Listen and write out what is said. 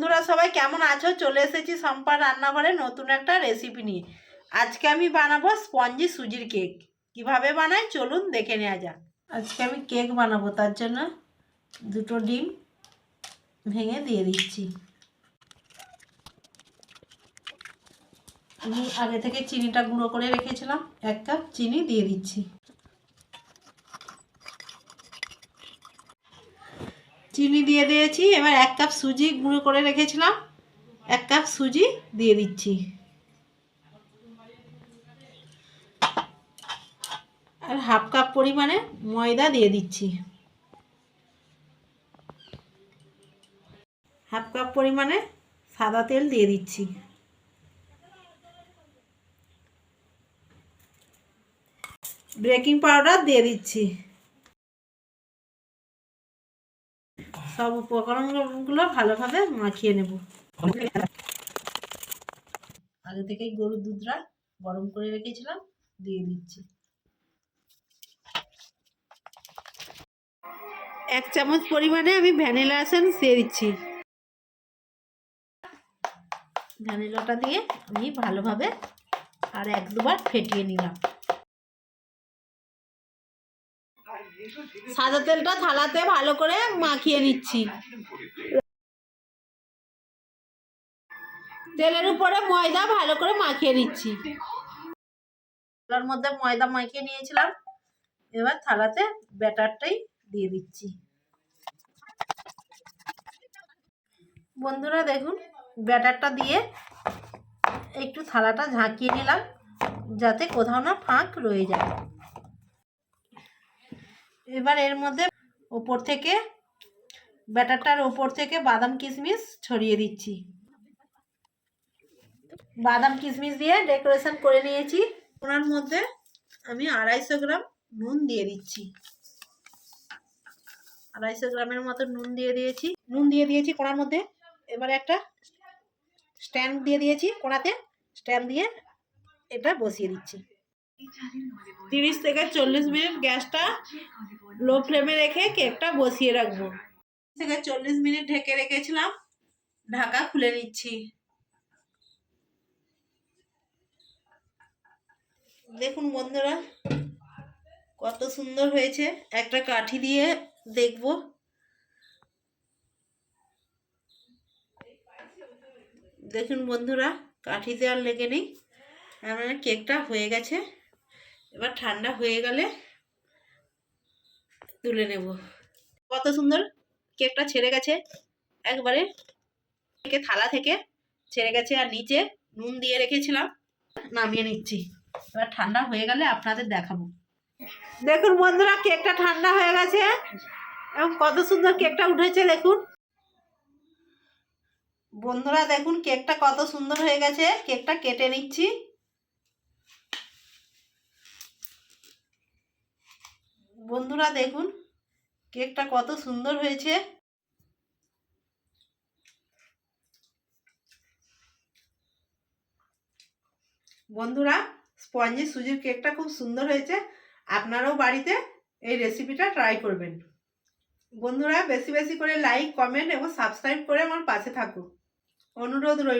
বন্ধুরা সবাই কেমন আছো? চলে এসেছি সম্পার রান্নাঘরে নতুন একটা রেসিপি নিয়ে। আজকে আমি বানাবো স্পঞ্জি সুজির কেক কীভাবে বানাই? চলুন দেখে নেওয়া যাক। আজকে আমি কেক বানাবো, তার জন্য দুটো ডিম ভেঙে দিয়ে দিচ্ছি। আমি আগে থেকে চিনিটা গুঁড়ো করে রেখেছিলাম, এক কাপ চিনি দিয়ে দিচ্ছি। চিনি দিয়ে দিয়েছি, এবার এক কাপ সুজি গুঁড়ো করে রেখেছিলাম। এক কাপ সুজি দিয়ে দিচ্ছি। আর হাফ কাপ পরিমাণে ময়দা দিয়ে দিচ্ছি। হাফ কাপ পরিমাণে সাদা তেল দিয়ে দিচ্ছি। বেকিং পাউডার দিয়ে দিচ্ছি। সব উপকরণগুলো ভালোভাবে মাখিয়ে নেব। আগে থেকে গরুর দুধটা গরম করে রেখেছিলাম, দিয়ে দিচ্ছি। এক চামচ পরিমাণে আমি ভ্যানিলা এসেন্স দিয়ে দিচ্ছি। ভ্যানিলাটা দিয়ে আমি ভালোভাবে আর এক দুবার ফেটিয়ে নিলাম। সাদা তেলটা থালাতে ভালো করে মাখিয়ে নিচ্ছি। তেলের উপরে ময়দা ভালো করে মাখিয়ে নিচ্ছি। থালার মধ্যে ময়দা মাখিয়ে নিয়েছিলাম। এবার থালাতে ব্যাটারটাই দিয়ে দিচ্ছি। বন্ধুরা দেখুন, ব্যাটারটা দিয়ে একটু থালাটা ঝাঁকিয়ে নিলাম, যাতে কোথাও না ফাঁক রয়ে যায়। এবার এর মধ্যে ওপর থেকে ব্যাটারটার ওপর থেকে বাদাম কিশমিশ ছড়িয়ে দিচ্ছি। বাদাম কিশমিশ দিয়ে ডেকোরেশন করে নিয়েছি। ওনার মধ্যে আমি আড়াইশো গ্রাম নুন দিয়ে দিচ্ছি। আড়াইশো গ্রামের মতো নুন দিয়ে দিয়েছি। নুন দিয়ে দিয়েছি কোনার মধ্যে। এবারে একটা স্ট্যান্ড দিয়ে দিয়েছি কোনাতে স্ট্যান্ড দিয়ে এটা বসিয়ে দিচ্ছি। তিরিশ থেকে চল্লিশ মিনিট গ্যাসটা লো ফ্লেমে রেখে কেকটা বসিয়ে রাখব। থেকে চল্লিশ মিনিট ঢেকে রেখেছিলাম, ঢাকা খুলে নিচ্ছি। দেখুন বন্ধুরা, কত সুন্দর হয়েছে। একটা কাঠি দিয়ে দেখব। দেখুন বন্ধুরা, কাঠিতে আর লেগে নেই। আমার কেকটা হয়ে গেছে। এবার ঠান্ডা হয়ে গেলে তুলে নেব। কত সুন্দর কেকটা ছেড়ে গেছে। একবারে থালা থেকে ছেড়ে গেছে আর নিচে নুন দিয়ে রেখেছিলাম। নামিয়ে নিচ্ছি। এবার ঠান্ডা হয়ে গেলে আপনাদের দেখাবো। দেখুন বন্ধুরা, কেকটা ঠান্ডা হয়ে গেছে। এবং কত সুন্দর কেকটা উঠেছে, দেখুন। বন্ধুরা, দেখুন, কেকটা কত সুন্দর হয়ে গেছে। কেকটা কেটে নিচ্ছি। বন্ধুরা দেখুন, কেকটা কত সুন্দর হয়েছে। বন্ধুরা, স্পঞ্জি সুজির কেকটা খুব সুন্দর হয়েছে। আপনারাও বাড়িতে এই রেসিপিটা ট্রাই করবেন। বন্ধুরা, বেশি বেশি করে লাইক, কমেন্ট এবং সাবস্ক্রাইব করে আমার পাশে থাকুন। অনুরোধ রইল।